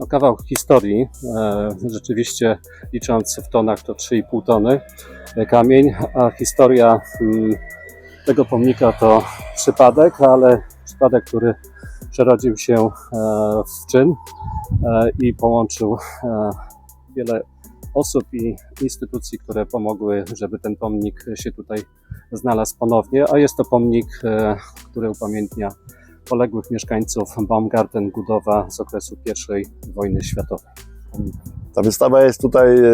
no, kawał historii. E, rzeczywiście licząc w tonach to 3,5 tony e, kamień, a historia mm, tego pomnika to przypadek, ale przypadek, który przerodził się e, w czyn i połączył wiele osób i instytucji, które pomogły, żeby ten pomnik się tutaj znalazł ponownie, a jest to pomnik, który upamiętnia poległych mieszkańców Baumgarten Gudowa z okresu I wojny światowej. Ta wystawa jest tutaj e,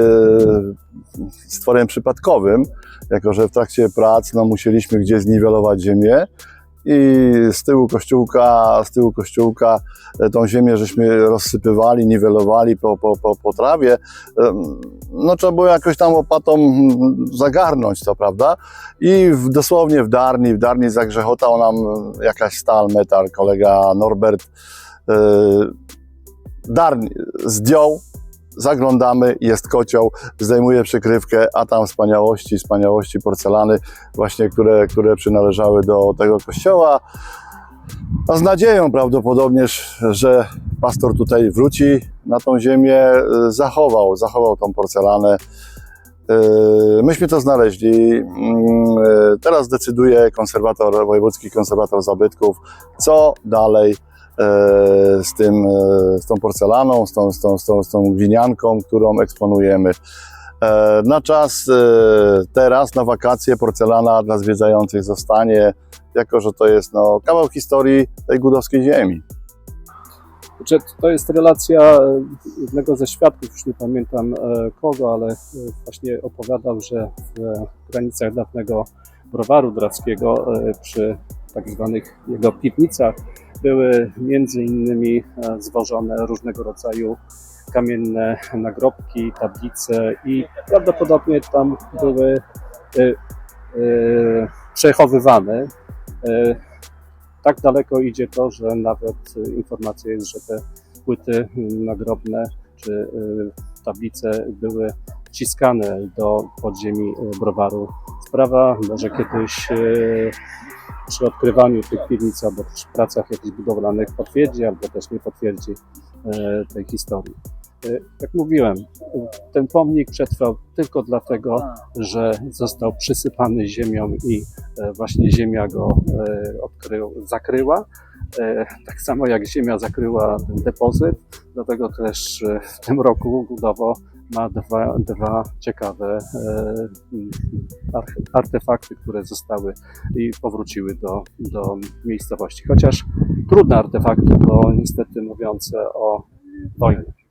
stworem przypadkowym, jako że w trakcie prac no, musieliśmy gdzieś zniwelować ziemię i z tyłu kościółka, z tyłu kościółka e, tą ziemię żeśmy rozsypywali, niwelowali po, po, po, po trawie. No trzeba było jakoś tam łopatą zagarnąć to, prawda? I w, dosłownie w Darni, w Darni zagrzechotał nam jakaś stal, metal, kolega Norbert e, Darni zdjął, zaglądamy, jest kocioł, zdejmuje przykrywkę, a tam wspaniałości, wspaniałości porcelany, właśnie, które, które przynależały do tego kościoła. A z nadzieją prawdopodobnie, że pastor tutaj wróci na tą ziemię, zachował, zachował tą porcelanę. Y, Myśmy to znaleźli. Mm, y, Teraz decyduje konserwator, wojewódzki konserwator zabytków, co dalej z, tym, e, z tą porcelaną, z tą, z, tą, z, tą, z tą którą eksponujemy. E, Na czas e, teraz, na wakacje, porcelana dla zwiedzających zostanie, jako że to jest no, kawał historii tej gudowskiej ziemi. Znaczy, to jest relacja e, jednego ze świadków, już nie pamiętam e, kogo, ale e, właśnie opowiadał, że w granicach dawnego browaru drawskiego e, przy tak zwanych jego piwnicach były między innymi e, różnego rodzaju kamienne nagrobki, tablice i prawdopodobnie tam były e, e, przechowywane. Tak daleko idzie to, że nawet informacja jest, że te płyty nagrobne czy tablice były wciskane do podziemi browaru. Sprawa może kiedyś przy odkrywaniu tych piwnic albo przy pracach jakichś budowlanych potwierdzi albo też nie potwierdzi y, tej historii. Y, Jak mówiłem, ten pomnik przetrwał tylko dlatego, że został przysypany ziemią i e, właśnie ziemia go e, odkrył, zakryła. E, Tak samo jak ziemia zakryła ten depozyt, dlatego też e, w tym roku Gudowo ma dwa, dwa ciekawe e, artefakty, które zostały i powróciły do, do miejscowości. Chociaż trudne artefakty, bo niestety mówiące o wojnie.